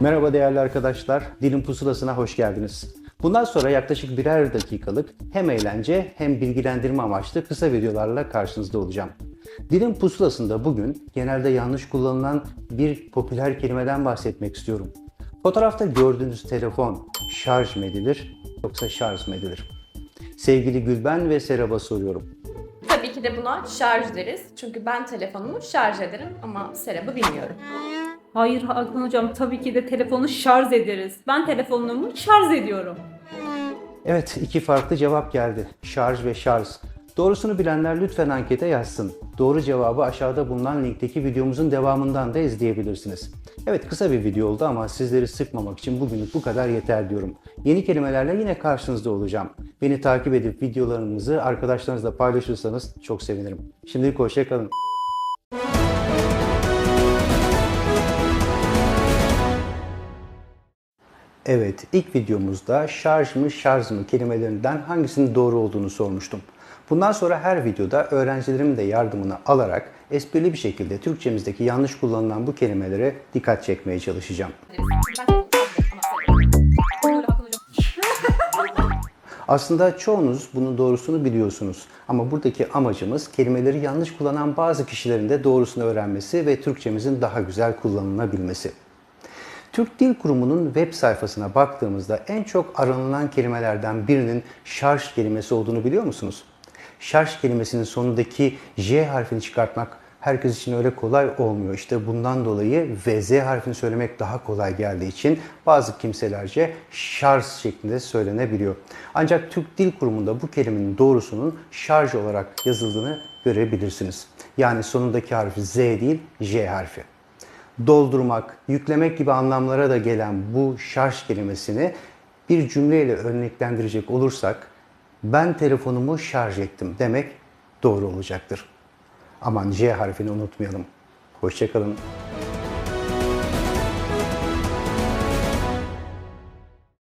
Merhaba değerli arkadaşlar, Dilin Pusulası'na hoş geldiniz. Bundan sonra yaklaşık birer dakikalık hem eğlence hem bilgilendirme amaçlı kısa videolarla karşınızda olacağım. Dilin Pusulası'nda bugün genelde yanlış kullanılan bir popüler kelimeden bahsetmek istiyorum. Fotoğrafta gördüğünüz telefon şarj mı edilir yoksa şarj mı edilir? Sevgili Gülben ve Serap'a soruyorum. Tabii ki de buna şarj deriz. Çünkü ben telefonumu şarj ederim ama Serap'ı bilmiyorum. Hayır Hakan hocam tabii ki de telefonu şarj ederiz. Ben telefonumu şarj ediyorum. Evet, iki farklı cevap geldi. Şarj ve şarj. Doğrusunu bilenler lütfen ankete yazsın. Doğru cevabı aşağıda bulunan linkteki videomuzun devamından da izleyebilirsiniz. Evet kısa bir video oldu ama sizleri sıkmamak için bugünlük bu kadar yeter diyorum. Yeni kelimelerle yine karşınızda olacağım. Beni takip edip videolarımızı arkadaşlarınızla paylaşırsanız çok sevinirim. Şimdilik hoşçakalın. Evet, ilk videomuzda şarj mı şarj mı kelimelerinden hangisinin doğru olduğunu sormuştum. Bundan sonra her videoda öğrencilerimin de yardımını alarak esprili bir şekilde Türkçemizdeki yanlış kullanılan bu kelimelere dikkat çekmeye çalışacağım. Aslında çoğunuz bunun doğrusunu biliyorsunuz. Ama buradaki amacımız kelimeleri yanlış kullanan bazı kişilerin de doğrusunu öğrenmesi ve Türkçemizin daha güzel kullanılabilmesi. Türk Dil Kurumu'nun web sayfasına baktığımızda en çok aranılan kelimelerden birinin şarj kelimesi olduğunu biliyor musunuz? Şarj kelimesinin sonundaki J harfini çıkartmak herkes için öyle kolay olmuyor. İşte bundan dolayı ve Z harfini söylemek daha kolay geldiği için bazı kimselerce şarj şeklinde söylenebiliyor. Ancak Türk Dil Kurumu'nda bu kelimenin doğrusunun şarj olarak yazıldığını görebilirsiniz. Yani sonundaki harfi Z değil J harfi doldurmak, yüklemek gibi anlamlara da gelen bu şarj kelimesini bir cümleyle örneklendirecek olursak ben telefonumu şarj ettim demek doğru olacaktır. Aman J harfini unutmayalım. Hoşçakalın.